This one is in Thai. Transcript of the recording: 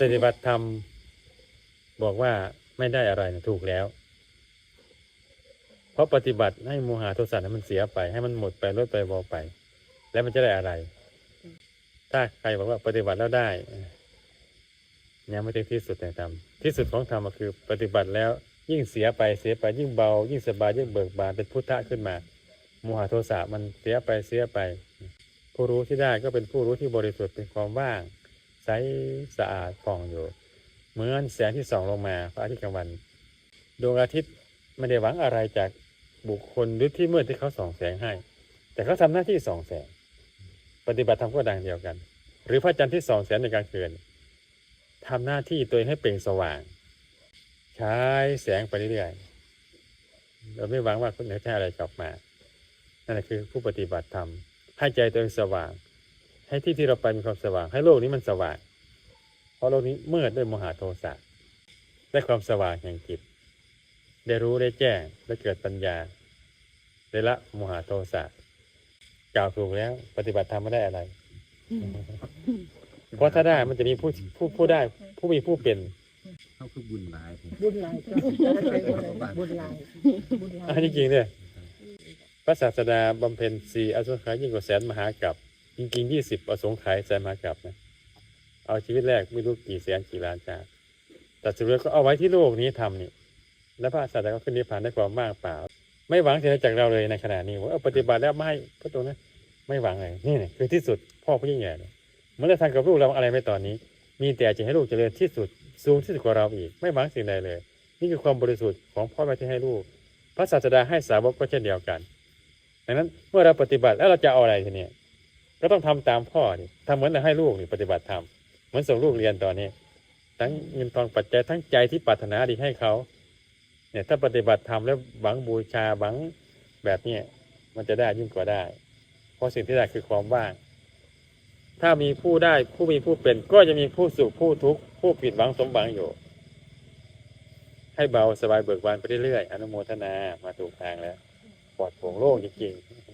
ปฏิบัติธรรมบอกว่าไม่ได้อะไรนะถูกแล้ว เพราะปฏิบัติให้โมหะโทสะนั้นมันเสียไป ให้มันหมดไปลดไปบาไป แล้วมันจะได้อะไร ถ้าใครบอกว่าปฏิบัติแล้วได้ยังไม่ถึงที่สุดในธรรมที่สุดของธรรมก็คือ ปฏิบัติแล้วยิ่งเสียไปเสียไปยิ่งเบา ยิ่งสบายยิ่งเบิกบานเป็นพุทธะขึ้นมาโมหะโทสะมันเสียไปเสียไป ผู้รู้ที่ได้ก็เป็นผู้รู้ที่บริสุทธิ์เป็นความว่าง ใสสะอาดผ่องอยู่ เหมือนแสงที่ส่องลงมาพระอาทิตย์กลางวันดวงอาทิตย์ไม่ได้หวังอะไรจากบุคคลหรือที่มืดที่เขาส่องแสงให้ แต่เขาทำหน้าที่ส่องแสง ปฏิบัติธรรมก็ดังเดียวกัน หรือพระจันทร์ที่ส่องแสงในกลางคืนทำหน้าที่ตัวเองให้เปล่งสว่าง ใช้แสงไปเรื่อยๆเราไม่หวังว่าคนไหนจะให้อะไรกลับมานั่นแหละคือผู้ปฏิบัติธรรมให้ใจตัวเองสว่าง ให้ที่ที่เราไปมีความสว่าง ให้โลกนี้มันสว่าง เพราะโลกนี้มืดด้วยโมหะโทสะได้ความสว่างแห่งจิต ได้รู้ได้แจ้งได้เกิดปัญญา ได้ละโมหะโทสะกล่าวถูกแล้ว ปฏิบัติธรรมไม่ได้อะไร เพราะถ้าได้มันจะมีผู้ผู้ผู้ได้ ผู้มีผู้เป็นเขาคือบุญหลายผมบุญหลายจ้ะบุญหลายบุญหลายอันนี้จริงเนี่ยพระศาสดาบำเพ็ญสี่อสงไขยยิ่งกว่าแสนมหากรัป จริงๆยี่สิบอสงไขยแสนมากรัปนะเอาชีวิตแรกไม่รู้กี่แสนกี่ล้านชาติแต่สุดท้ายก็เอาไว้ที่โลกนี้ทำนี่แล้วพระศาสดาก็ขึ้นนิพพานได้ความว่างเปล่า ไม่หวังสิ่งใดจากเราเลยในขณะนี้ว่าปฏิบัติแล้วไม่พระตรงนั้นไม่หวังเลยนี่เนี่ยคือที่สุดพ่อผู้ยิ่งใหญ่เมื่อเราทำกับลูกเราอะไรไม่ตอนนี้ มีแต่จะให้ลูกเจริญที่สุดสูงที่สุดกว่าเราอีก ไม่หวังสิ่งใดเลย นี่คือความบริสุทธิ์ของพ่อแม่ที่ให้ลูก พระศาสดาให้สาวกก็เช่นเดียวกันดังนั้นเมื่อเราปฏิบัติแล้วเราจะเอาอะไรทีเนี้ย ก็ต้องทำตามพ่อนี่ทำเหมือนเราให้ลูกนี่ปฏิบัติทำเหมือนส่งลูกเรียนตอนนี้ ทั้งเงินทองปัจจัยทั้งใจที่ปรารถนาดีให้เขาเนี่ยถ้าปฏิบัติธรรมแล้วหวังบูชาหวังแบบเนี้มันจะได้ยิ่งกว่าได้ เพราะสิ่งที่ได้คือความว่าง ถ้ามีผู้ได้ผู้มีผู้เป็น ก็จะมีผู้สุขผู้ทุกข์ผู้ผิดหวังสมหวังอยู่ ให้เบาสบายเบิกบานไปเรื่อยๆอนุโมทนามาถูกทางแล้วปลอดโปร่งโล่งจริงๆ